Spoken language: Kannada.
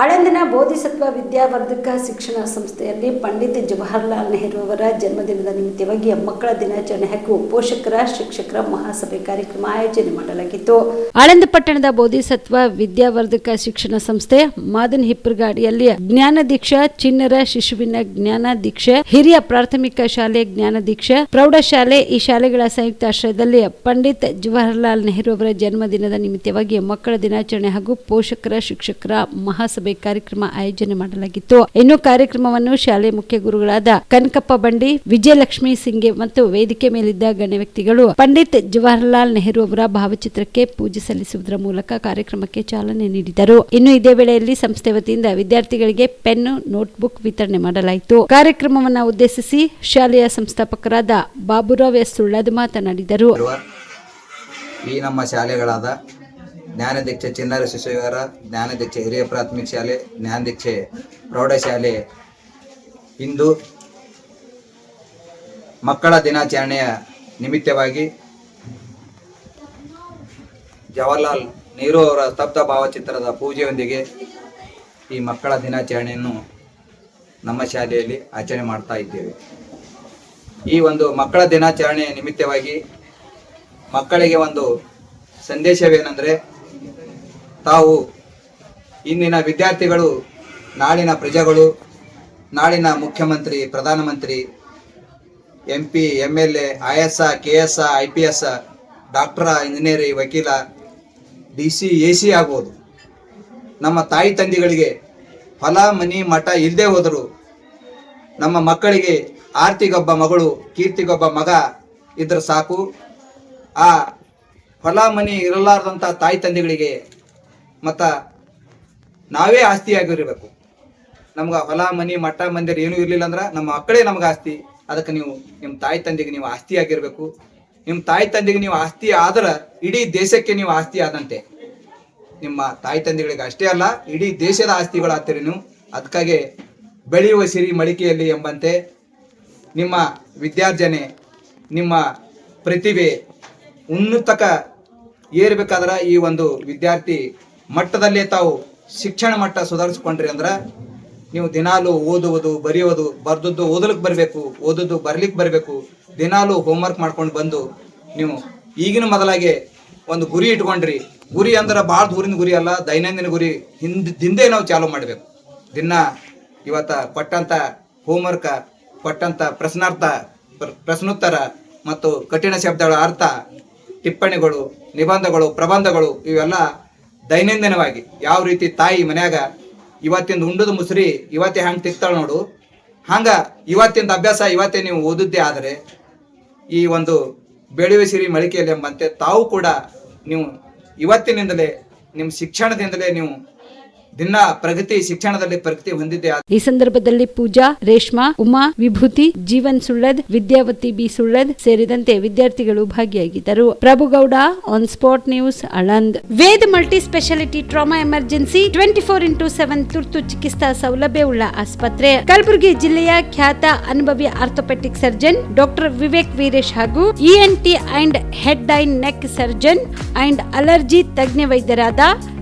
ಆಳಂದನ ಬೋಧಿಸತ್ವ ವಿದ್ಯಾವರ್ಧಕ ಶಿಕ್ಷಣ ಸಂಸ್ಥೆಯಲ್ಲಿ ಪಂಡಿತ್ ಜವಾಹರ್ಲಾಲ್ ನೆಹರು ಅವರ ಜನ್ಮದಿನದ ನಿಮಿತ್ತವಾಗಿ ಮಕ್ಕಳ ದಿನಾಚರಣೆ ಹಾಗೂ ಪೋಷಕರ, ಶಿಕ್ಷಕರ ಮಹಾಸಭೆ ಕಾರ್ಯಕ್ರಮ ಆಯೋಜನೆ ಮಾಡಲಾಗಿತ್ತು. ಆಳಂದ ಪಟ್ಟಣದ ಬೋಧಿಸತ್ವ ವಿದ್ಯಾವರ್ಧಕ ಶಿಕ್ಷಣ ಸಂಸ್ಥೆ ಮಾದನ್ ಹಿಪ್ಪರ್ಗಾಡಿಯಲ್ಲಿ ಜ್ಞಾನ ದೀಕ್ಷಾ, ಚಿನ್ನರ ಶಿಶುವಿನ ಜ್ಞಾನ ದೀಕ್ಷೆ, ಹಿರಿಯ ಪ್ರಾಥಮಿಕ ಶಾಲೆ ಜ್ಞಾನ ದೀಕ್ಷೆ ಪ್ರೌಢಶಾಲೆ ಈ ಶಾಲೆಗಳ ಸಂಯುಕ್ತ ಆಶ್ರಯದಲ್ಲಿ ಪಂಡಿತ್ ಜವಾಹರ್ಲಾಲ್ ನೆಹರು ಅವರ ಜನ್ಮದಿನದ ನಿಮಿತ್ತವಾಗಿ ಮಕ್ಕಳ ದಿನಾಚರಣೆ ಹಾಗೂ ಪೋಷಕರ, ಶಿಕ್ಷಕರ ಮಹಾಸಭೆ ಕಾರ್ಯಕ್ರಮ ಆಯೋಜನೆ ಮಾಡಲಾಗಿತ್ತು. ಇನ್ನು ಕಾರ್ಯಕ್ರಮವನ್ನು ಶಾಲೆ ಮುಖ್ಯ ಗುರುಗಳಾದ ಕನಕಪ್ಪ ಬಂಡಿ, ವಿಜಯಲಕ್ಷ್ಮಿ ಸಿಂಗೆ ಮತ್ತು ವೇದಿಕೆ ಮೇಲಿದ್ದ ಗಣ್ಯ ವ್ಯಕ್ತಿಗಳು ಪಂಡಿತ್ ಜವಾಹರಲಾಲ್ ನೆಹರು ಅವರ ಭಾವಚಿತ್ರಕ್ಕೆ ಪೂಜೆ ಸಲ್ಲಿಸುವುದರ ಮೂಲಕ ಕಾರ್ಯಕ್ರಮಕ್ಕೆ ಚಾಲನೆ ನೀಡಿದರು. ಇನ್ನು ಇದೇ ವೇಳೆಯಲ್ಲಿ ಸಂಸ್ಥೆ ವತಿಯಿಂದ ವಿದ್ಯಾರ್ಥಿಗಳಿಗೆ ಪೆನ್ ನೋಟ್ಬುಕ್ ವಿತರಣೆ ಮಾಡಲಾಯಿತು. ಕಾರ್ಯಕ್ರಮವನ್ನು ಉದ್ದೇಶಿಸಿ ಶಾಲೆಯ ಸಂಸ್ಥಾಪಕರಾದ ಬಾಬುರಾವ್ ಎಸ್ ಸುಳ್ಳದ್ ಮಾತನಾಡಿದರು. ಈ ನಮ್ಮ ಶಾಲೆಗಳಾದ ಜ್ಞಾನದೀಕ್ಷೆ ಚಿನ್ನರ ಶಿಶುವಿಹಾರ, ಜ್ಞಾನದೀಕ್ಷೆ ಹಿರಿಯ ಪ್ರಾಥಮಿಕ ಶಾಲೆ, ಜ್ಞಾನದೀಕ್ಷೆ ಪ್ರೌಢಶಾಲೆ. ಇಂದು ಮಕ್ಕಳ ದಿನಾಚರಣೆಯ ನಿಮಿತ್ತವಾಗಿ ಜವಾಹರ್ಲಾಲ್ ನೆಹರು ಅವರ ಸ್ತಬ್ಧ ಭಾವಚಿತ್ರದ ಪೂಜೆಯೊಂದಿಗೆ ಈ ಮಕ್ಕಳ ದಿನಾಚರಣೆಯನ್ನು ನಮ್ಮ ಶಾಲೆಯಲ್ಲಿ ಆಚರಣೆ ಮಾಡ್ತಾ ಇದ್ದೇವೆ. ಈ ಒಂದು ಮಕ್ಕಳ ದಿನಾಚರಣೆ ನಿಮಿತ್ತವಾಗಿ ಮಕ್ಕಳಿಗೆ ಒಂದು ಸಂದೇಶವೇನೆಂದರೆ ತಾವು ಇಂದಿನ ವಿದ್ಯಾರ್ಥಿಗಳು ನಾಳಿನ ಪ್ರಜೆಗಳು ನಾಳಿನ ಮುಖ್ಯಮಂತ್ರಿ, ಪ್ರಧಾನಮಂತ್ರಿ, M P M L A, I S, K S, I P S, doctor, ಇಂಜಿನಿಯರಿ, ವಕೀಲ, ಡಿ ಸಿ, ಎ ಸಿ ಆಗ್ಬೋದು. ನಮ್ಮ ತಾಯಿ ತಂದೆಗಳಿಗೆ ಹೊಲ, ಮನಿ, ಮಠ ಇಲ್ಲದೆ ಹೋದರು ನಮ್ಮ ಮಕ್ಕಳಿಗೆ ಆರ್ತಿಗೊಬ್ಬ ಮಗಳು, ಕೀರ್ತಿಗೊಬ್ಬ ಮಗ ಇದ್ರೆ ಸಾಕು. ಆ ಹೊಲ, ಮನಿ ಇರಲಾರ್ದಂಥ ತಾಯಿ ತಂದೆಗಳಿಗೆ ಮತ್ತು ನಾವೇ ಆಸ್ತಿಯಾಗಿರಬೇಕು. ನಮ್ಗೆ ಹೊಲ, ಮನಿ, ಮಠ, ಮಂದಿರ ಏನೂ ಇರಲಿಲ್ಲ ಅಂದ್ರೆ ನಮ್ಮ ಮಕ್ಕಳೇ ನಮ್ಗೆ ಆಸ್ತಿ. ಅದಕ್ಕೆ ನೀವು ನಿಮ್ಮ ತಾಯಿ ತಂದೆಗೆ ನೀವು ಆಸ್ತಿಯಾಗಿರಬೇಕು. ನಿಮ್ಮ ತಾಯಿ ತಂದೆಗೆ ನೀವು ಆಸ್ತಿ ಆದ್ರೆ ಇಡೀ ದೇಶಕ್ಕೆ ನೀವು ಆಸ್ತಿ ಆದಂತೆ. ನಿಮ್ಮ ತಾಯಿ ತಂದೆಗಳಿಗೆ ಅಷ್ಟೇ ಅಲ್ಲ, ಇಡೀ ದೇಶದ ಆಸ್ತಿಗಳಾಗ್ತೀರಿ ನೀವು. ಅದಕ್ಕಾಗಿ ಬೆಳೆಯುವ ಸಿರಿ ಮಡಿಕೆಯಲ್ಲಿ ಎಂಬಂತೆ ನಿಮ್ಮ ವಿದ್ಯಾರ್ಜನೆ, ನಿಮ್ಮ ಪ್ರತಿಭೆ ಉನ್ನತಕ ಏರ್ಬೇಕಾದ್ರೆ ಈ ಒಂದು ವಿದ್ಯಾರ್ಥಿ ಮಟ್ಟದಲ್ಲೇ ತಾವು ಶಿಕ್ಷಣ ಮಟ್ಟ ಸುಧಾರಿಸ್ಕೊಂಡ್ರಿ ಅಂದ್ರೆ ನೀವು ದಿನಾಲು ಓದುವುದು ಬರೆಯುವುದು ಬರ್ದದ್ದು ಓದಲಿಕ್ಕೆ ಬರಬೇಕು, ಓದದ್ದು ಬರ್ಲಿಕ್ಕೆ ಬರಬೇಕು, ದಿನಾಲು ಹೋಮ್ವರ್ಕ್ ಮಾಡ್ಕೊಂಡು ಬಂದು ನೀವು ಈಗಿನ ಮೊದಲಾಗೆ ಒಂದು ಗುರಿ ಇಟ್ಕೊಂಡ್ರಿ. ಗುರಿ ಅಂದ್ರೆ ಭಾಳ ದೂರಿನ ಗುರಿ ಅಲ್ಲ, ದೈನಂದಿನ ಗುರಿ ಹಿಂದ್ ಹಿಂದೆ ನಾವು ಚಾಲೂ ಮಾಡಬೇಕು. ದಿನ ಇವತ್ತ ಹೋಮ್ ಹೋಮ್ವರ್ಕ ಕೊಟ್ಟಂಥ ಪ್ರಶ್ನಾರ್ಥ, ಪ್ರ- ಪ್ರಶ್ನೋತ್ತರ ಮತ್ತು ಕಠಿಣ ಶಬ್ದಗಳ ಅರ್ಥ, ಟಿಪ್ಪಣಿಗಳು, ನಿಬಂಧಗಳು, ಪ್ರಬಂಧಗಳು ಇವೆಲ್ಲ ದೈನಂದಿನವಾಗಿ ಯಾವ ರೀತಿ ತಾಯಿ ಮನ್ಯಾಗ ಇವತ್ತಿಂದ ಉಂಡದ ಮುಸ್ರಿ ಇವತ್ತೇ ಹಂಗೆ ತಿಕ್ತಾಳ ನೋಡು. ಹಂಗ ಇವತ್ತಿಂದ ಅಭ್ಯಾಸ ಇವತ್ತೇ ನೀವು ಓದಿದ್ದೇ ಆದರೆ ಈ ಒಂದು ಬೆಳೆಯುವ ಸಿರಿ ಮಳಿಕೆಯಲ್ಲಿ ಎಂಬಂತೆ ತಾವು ಕೂಡ ನೀವು ಇವತ್ತಿನಿಂದಲೇ, ನಿಮ್ಮ ಶಿಕ್ಷಣದಿಂದಲೇ ನೀವು ದಿನ ಪ್ರಗತಿ ಶಿಕ್ಷಣದಲ್ಲಿ ಪ್ರಗತಿ ಹೊಂದಿದ್ದೆ ಈ ಸಂದರ್ಭದಲ್ಲಿ ಪೂಜಾ ರೇಷ್ಮಾ ಉಮಾ ವಿಭೂತಿ ಜೀವನ್ ಸುಳ್ಳದ್ ವಿದ್ಯಾವತಿ ಬಿ ಸುಳ್ಳದ್ ಸೇರಿದಂತೆ ವಿದ್ಯಾರ್ಥಿಗಳು ಭಾಗಿಯಾಗಿದ್ದರು. Prabhugouda on spot news Aland. Ved multi speciality trauma emergency twenty four into seven ತುರ್ತು ಚಿಕಿತ್ಸಾ ಸೌಲಭ್ಯವುಳ್ಳ ಆಸ್ಪತ್ರೆ. ಕಲಬುರಗಿ ಜಿಲ್ಲೆಯ ಖ್ಯಾತ ಅನುಭವಿ orthopaedic surgeon doctor Vivek Veeresh ಹಾಗೂ ENT and head and neck surgeon and allergy ತಜ್ಞ ವೈದ್ಯರಾದ